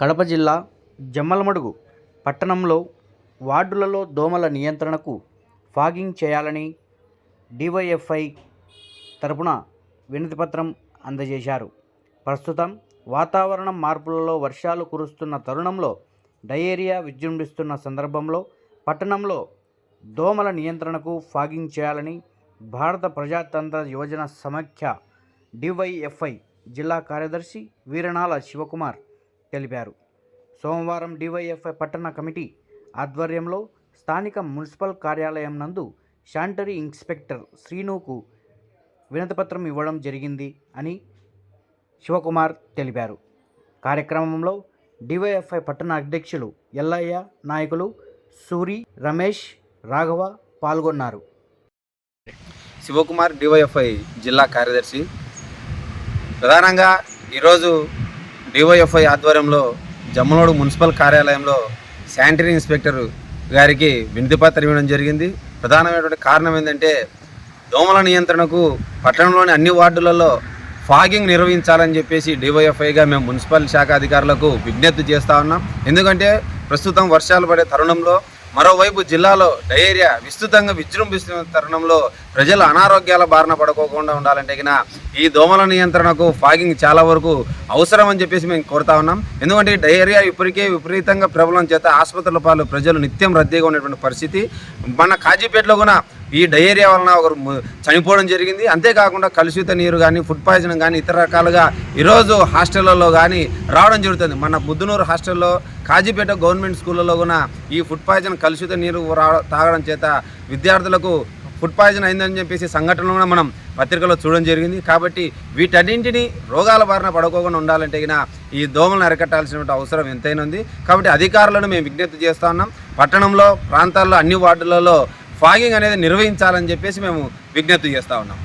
కడప జిల్లా జమ్మలమడుగు పట్టణంలో వార్డులలో దోమల నియంత్రణకు ఫాగింగ్ చేయాలని డివైఎఫ్ఐ తరపున వినతిపత్రం అందజేశారు. ప్రస్తుతం వాతావరణం మార్పులలో వర్షాలు కురుస్తున్న తరుణంలో డయేరియా విజృంభిస్తున్న సందర్భంలో పట్టణంలో దోమల నియంత్రణకు ఫాగింగ్ చేయాలని భారత ప్రజాతంత్ర యువజన సమాఖ్య డివైఎఫ్ఐ జిల్లా కార్యదర్శి వీరనాల శివకుమార్ తెలిపారు. సోమవారం డివైఎఫ్ఐ పట్టణ కమిటీ ఆధ్వర్యంలో స్థానిక మున్సిపల్ కార్యాలయం నందు శానిటరీ ఇన్స్పెక్టర్ శ్రీనుకు వినతిపత్రం ఇవ్వడం జరిగింది అని శివకుమార్ తెలిపారు. కార్యక్రమంలో డివైఎఫ్ఐ పట్టణ అధ్యక్షులు ఎల్లయ్య నాయకులు సూరి రమేష్ రాఘవ పాల్గొన్నారు. శివకుమార్ డివైఎఫ్ఐ జిల్లా కార్యదర్శి. ప్రధానంగా ఈరోజు డివైఎఫ్ఐ ఆధ్వర్యంలో జమ్మలోడు మున్సిపల్ కార్యాలయంలో శానిటరీ ఇన్స్పెక్టర్ గారికి వినతిపత్రం ఇవ్వడం జరిగింది. ప్రధానమైనటువంటి కారణం ఏంటంటే దోమల నియంత్రణకు పట్టణంలోని అన్ని వార్డులలో ఫాగింగ్ నిర్వహించాలని చెప్పేసి డివైఎఫ్ఐగా మేము మున్సిపల్ శాఖ అధికారులకు విజ్ఞప్తి చేస్తా ఉన్నాం. ఎందుకంటే ప్రస్తుతం వర్షాలు పడే తరుణంలో మరోవైపు జిల్లాలో డయేరియా విస్తృతంగా విజృంభిస్తున్న తరుణంలో ప్రజలు అనారోగ్యాల బారిన పడుకోకుండా ఉండాలంటే గిన ఈ దోమల నియంత్రణకు ఫాగింగ్ చాలా వరకు అవసరం అని చెప్పేసి మేము కోరుతా ఉన్నాం. ఎందుకంటే ఈ డయేరియా ఇప్పటికే విపరీతంగా ప్రబలం చేత ఆసుపత్రుల పాలు ప్రజలు నిత్యం రద్దీగా ఉన్నటువంటి పరిస్థితి. మన కాజీపేటలో కూడా ఈ డయేరియా వలన ఒకరు చనిపోవడం జరిగింది. అంతేకాకుండా కలుషిత నీరు కానీ ఫుడ్ పాయిజన్ కానీ ఇతర రకాలుగా ఈరోజు హాస్టళ్ళలో కానీ రావడం జరుగుతుంది. మన ముద్దునూరు హాస్టల్లో కాజీపేట గవర్నమెంట్ స్కూళ్ళలో కూడా ఈ ఫుడ్ పాయిజన్ కలుషిత నీరు తాగడం చేత విద్యార్థులకు ఫుడ్ పాయిజన్ అయిందని చెప్పేసి సంఘటనలు కూడా మనం పత్రికలో చూడడం జరిగింది. కాబట్టి వీటన్నింటిని రోగాల బారిన పడుకోకుండా ఉండాలంటే గిన ఈ దోమలను అరికట్టాల్సినటువంటి అవసరం ఎంతైనా ఉంది. కాబట్టి అధికారులను మేము విజ్ఞప్తి చేస్తా ఉన్నాం. పట్టణంలో ప్రాంతాల్లో అన్ని వార్డులలో ఫాగింగ్ అనేది నిర్వహించాలని చెప్పేసి మేము విజ్ఞప్తి చేస్తా ఉన్నాం.